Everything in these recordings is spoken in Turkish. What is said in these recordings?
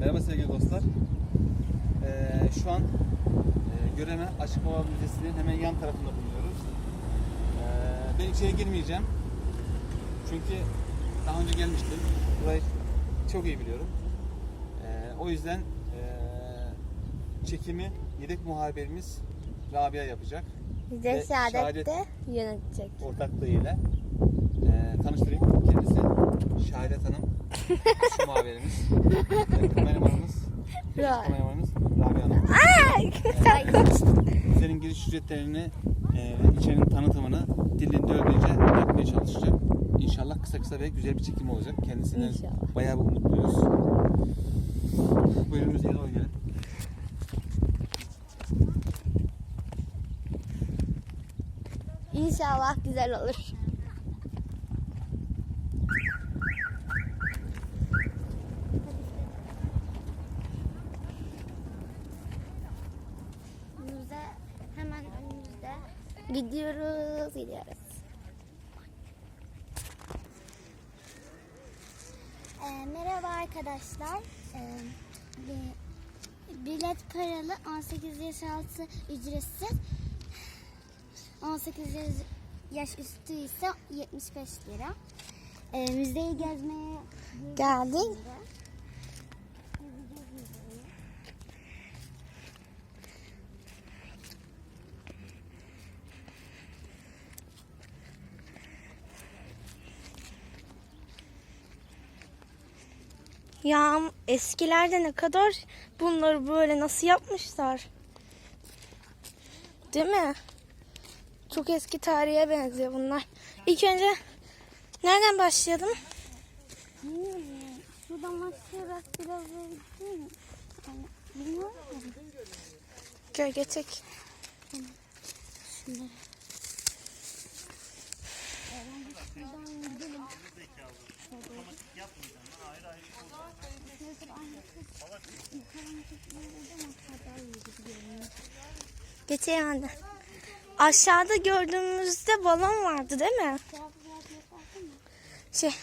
Merhaba sevgili dostlar. Ee, şu an e, Göreme Açık Hava Müzesi'nin hemen yan tarafında bulunuyoruz. Ee, ben içeri girmeyeceğim. Çünkü daha önce gelmiştim. Burayı çok iyi biliyorum. Ee, o yüzden e, çekimi yedek muhabirimiz Rabia yapacak. Bize Ve Şehadet Şehadet- de yönetecek. Ortaklığıyla. Ee, tanıştırayım. Şu muhabirimiz. Ve kameramanımız. Ra- Kameramanımız Rabia Hanım. Müzenin giriş ücretlerini e, içerinin tanıtımını dilinde öğrenece yapmaya çalışacak. İnşallah kısa kısa ve güzel bir çekim olacak. Kendisinden İnşallah. bayağı bir umutluyuz. Buyurun müzeye doğru gelin. İnşallah güzel olur. Müze hemen önümüzde. Gidiyoruz, gidiyoruz. Ee, merhaba arkadaşlar. Bi- bilet paralı 18 yaş altı ücretsiz. 18 yaş, yaş üstü ise 75 lira. Ee, müzeyi gezmeye Geldik. Gezeceğiz müzeyi. Ya eskilerde ne kadar bunları böyle nasıl yapmışlar? Değil mi? Çok eski tarihe benziyor bunlar. İlk önce nereden başlayalım? Ya. Şuradan başlayarak biraz. Gölge çek. Şunları. Şuradan gidelim. Anne. Aşağıda gördüğümüzde balon vardı değil mi? Şey,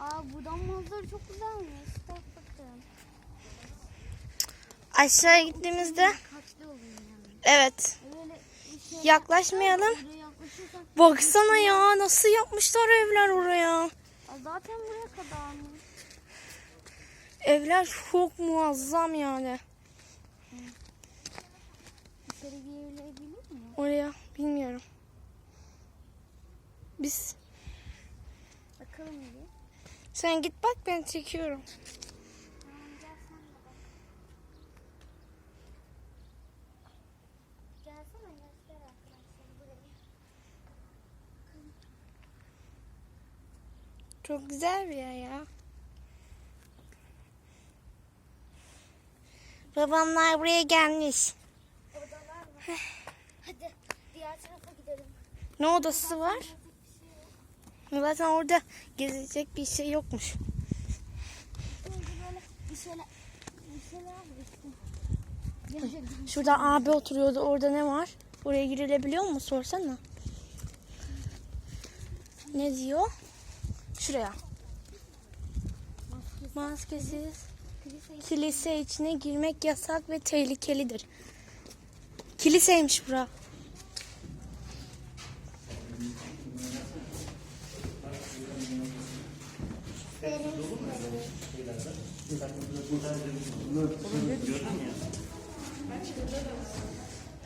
Aa buradan manzara çok güzelmiş. Bak bakın. aşağıya gittiğimizde evet. Şey Yaklaşmayalım. Baksana ya nasıl yapmışlar evler oraya. Zaten buraya kadarmış. Evler çok muazzam yani. İçeri girilebilir mi? Oraya bilmiyorum. Biz Bakalım bir. sen git bak ben çekiyorum. Çok güzel bir yer ya. Babamlar buraya gelmiş. Odalar var. Hadi diğer tarafa gidelim. Ne odası var? Zaten orada gezecek bir şey yokmuş. Önce böyle bir şeyler bir şeyler var. Şurada abi oturuyordu. Orada ne var? Oraya girilebiliyor mu? Sorsana. Ne diyor? Şuraya. Maskesiz kilise içine girmek yasak ve tehlikelidir. Kiliseymiş bura.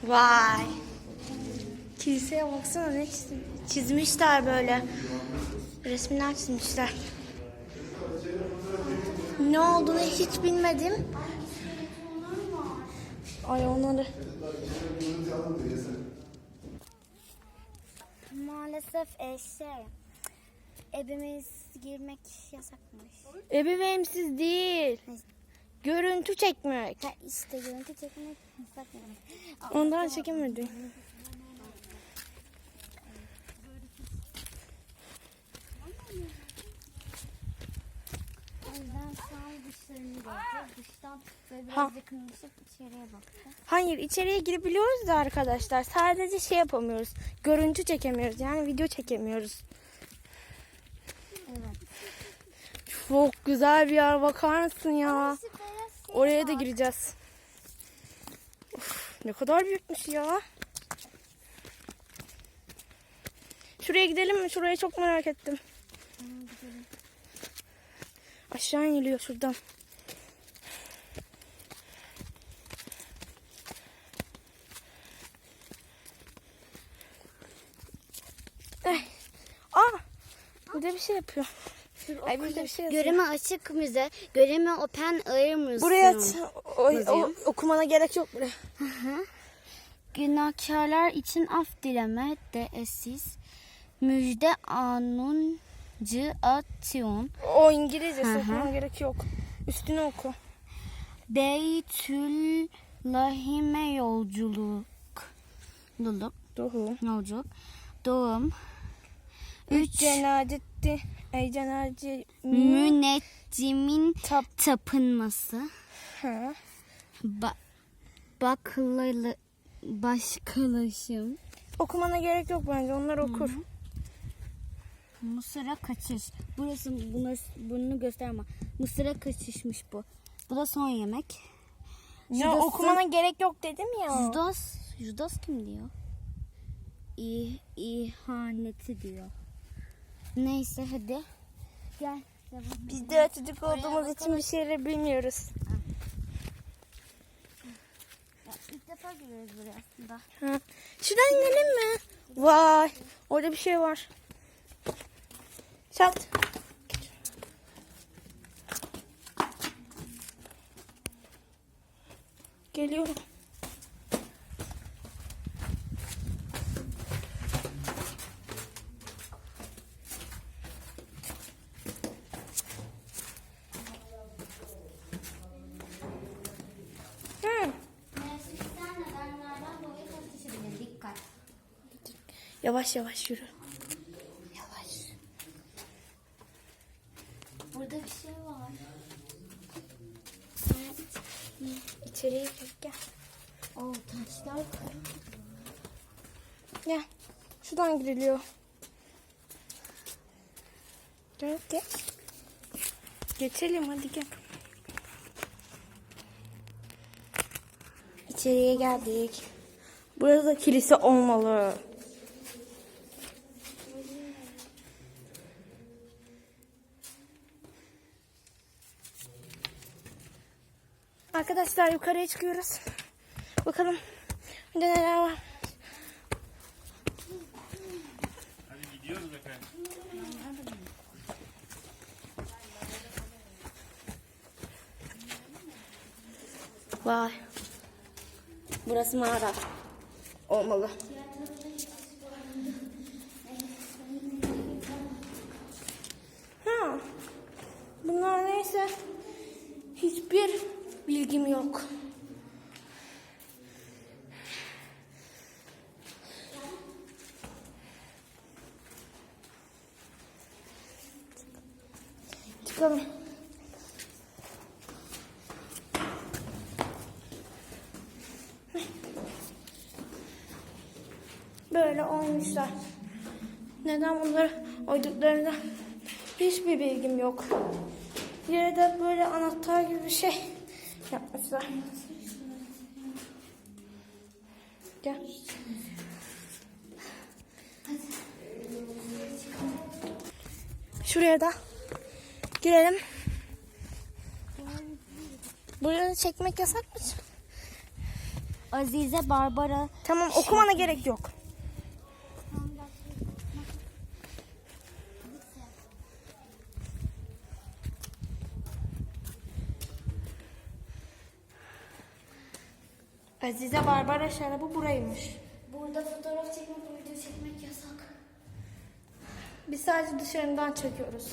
Vay. Kiliseye baksana ne çizmişler böyle. Resimler çizmişler. Ne olduğunu hiç bilmedim. Ay onları. Maalesef e, şey ebemiz girmek yasakmış. Ebeveynsiz değil. Görüntü çekmek. Ha işte görüntü çekmek yasakmış. Ondan çekemedi. O yüzden şu an dışlarını gördü. Dıştan böyle biraz Ha. yakınlaşıp içeriye baktı. Hayır içeriye girebiliyoruz da arkadaşlar. Sadece şey yapamıyoruz. Görüntü çekemiyoruz. Yani video çekemiyoruz. Evet. Çok güzel bir yer bakar mısın ya? Şey Oraya da var. gireceğiz. Of, ne kadar büyükmüş ya. Şuraya gidelim mi? Şurayı çok merak ettim. Aşağı iniliyor şuradan. Eh. Aa! Burada bir şey yapıyor. Ay burada bir şey yazıyor. Göreme açık müze, göreme open air müze. Buraya o- o- okumana gerek yok buraya. Günahkarlar için af dileme de esis. Müjde anuncu atyon. O İngilizcesi Hı hı. okumana gerek yok. Üstüne oku. Beytül Lahime yolculuk. Luluk, Doğru. yolculuk. Doğum. Üç Üç. cenazetti. Ey cenaze Müneccimin tap. tapınması. Ha. Ba baklalı başkalaşım. Okumana gerek yok bence. Onlar okur. Mısır'a kaçış. Burası bunu, bunu gösterme. Mısır'a kaçışmış bu. Bu da son yemek. Ya Şurası- okumana gerek yok dedim ya. Judas, Judas kim diyor? İ, ihaneti diyor. Neyse hadi. Gel. Biz de çocuk olduğumuz için bir şeyleri bilmiyoruz. İlk defa giriyoruz buraya aslında. Ha. Şuradan inelim mi? Vay. Orada bir şey var. Çat. Geliyorum. Yavaş yavaş yürü. Burada bir şey var. İçeriye gir gel. Oo taşlar. Gel. Şuradan giriliyor. Gel gel. Geçelim hadi gel. İçeriye geldik. Burada kilise olmalı. Arkadaşlar yukarıya çıkıyoruz. Bakalım burada neler var. Hadi gidiyoruz efendim. Vay. Burası mağara. Olmalı. Ha. Bunlar neyse. Hiçbir bilgim yok. Çıkalım. Böyle olmuşlar. Neden bunları oyduklarında hiçbir bilgim yok. Yere de böyle anahtar gibi bir şey yapmışlar. Gel. Şuraya da girelim. Buraya çekmek yasak mı? Azize Barbara Tamam okumana gerek yok. Azize Barbara şarabı buraymış. Burada fotoğraf çekmek, video çekmek yasak. Biz sadece dışarıdan çekiyoruz.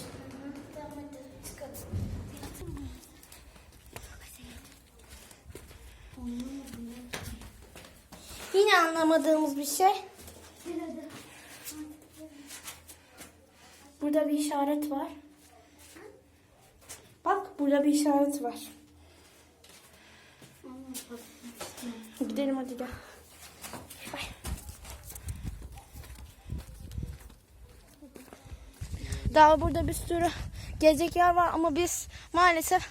Yine anlamadığımız bir şey. Burada bir işaret var. Bak burada bir işaret var. Gidelim hadi gel. Bay. Daha burada bir sürü gezecek yer var ama biz maalesef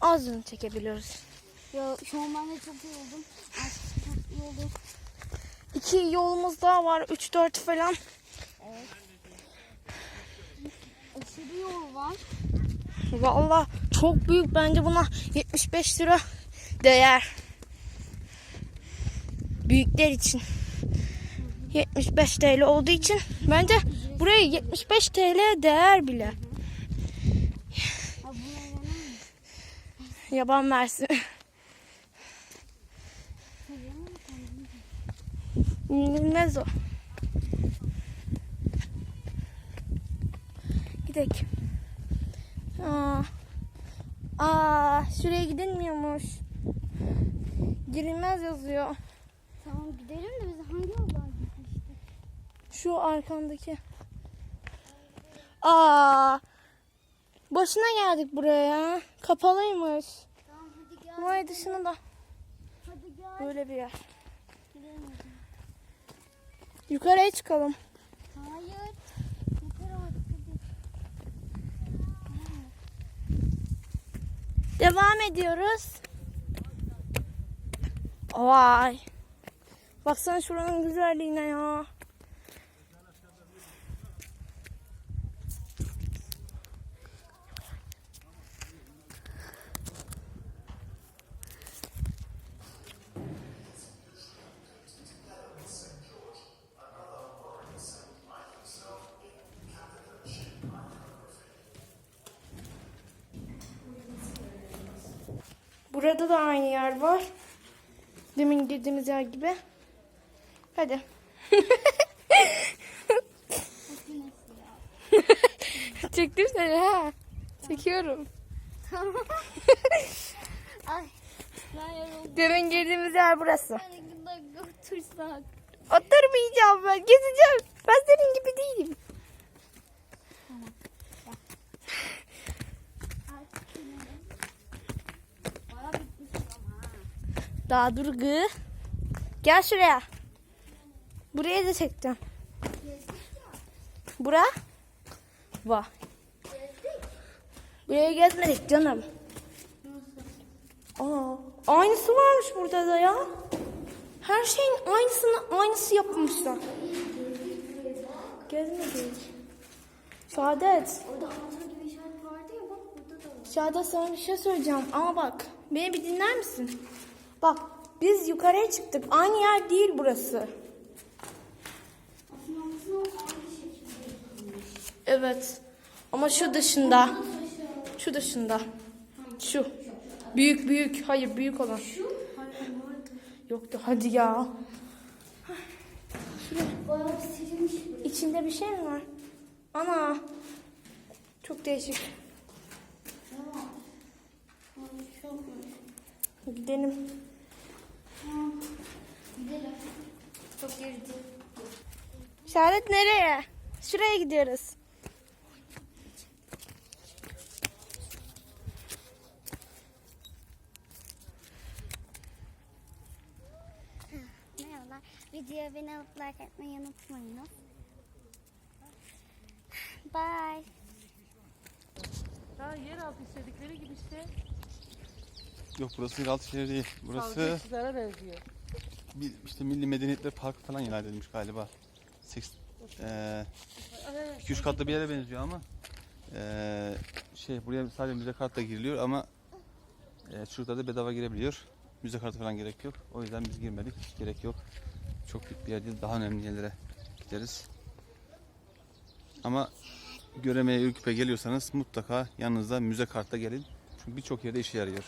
azını çekebiliyoruz. Ya şu an ben de çok yoruldum. Oldu. İki yolumuz daha var. 3-4 falan. Evet. Aşırı yol var. Valla çok büyük bence buna 75 lira değer. Büyükler için. 75 TL olduğu için bence buraya 75 TL değer bile. Yaban kendim. İnilmez o. Gidelim. Aa, aa, şuraya gidilmiyormuş. Girilmez yazıyor. Tamam gidelim de biz hangi yoldan gitmiştik? Şu arkandaki. Aa, boşuna geldik buraya. Kapalıymış. Tamam hadi gel. Vay dışına da Hadi gel. böyle bir yer. Gidelim. Yukarıya çıkalım. Hayır. Devam ediyoruz. Vay. Baksana şuranın güzelliğine ya. Burada da aynı yer var. Demin girdiğimiz yer gibi. Hadi. Çektim seni ha. Çekiyorum. Ay. Yoruldum. Demin girdiğimiz yer burası. Otursak. Oturmayacağım ben. Gezeceğim. Ben senin gibi değilim. Daha dur gı. Gel şuraya. Buraya da çekeceğim. Bura. Vah. Buraya gezmedik canım. Aa, aynısı varmış burada da ya. Her şeyin aynısını aynısı yapmışlar. Gezmedik. Saadet. Orada hatıra gibi işaret vardı ya bak burada da var. Saadet sana bir şey söyleyeceğim ama bak. Beni bir dinler misin? Bak biz yukarıya çıktık. Aynı yer değil burası. Aslında aslında aynı şekilde yapılmış. Evet. Ama şu dışında. Şu dışında. Şu. Büyük büyük. Hayır büyük olan. Yoktu. Hadi ya. Burası. İçinde bir şey mi var? Ana. Çok değişik. Gidelim. Gidelim. Çok girdi. Şahadet nereye? Şuraya gidiyoruz. Videoya beni alıp like etmeyi unutmayın. Bye. Ha yeraltı istedikleri gibi işte. Yok burası yeraltı şehri değil. Burası Salgıçlara benziyor. bir, işte Milli Medeniyetler Parkı falan ilan edilmiş galiba. 2-3 katlı bir yere benziyor ama eee, şey buraya sadece müze kartla giriliyor ama eee çocuklar da bedava girebiliyor. Müze kartı falan gerek yok. O yüzden biz girmedik. Hiç gerek yok. Çok büyük bir yer değil. Daha önemli yerlere gideriz. Ama Göreme'ye Ürküp'e geliyorsanız mutlaka yanınızda müze kartla gelin. Çünkü birçok yerde işe yarıyor.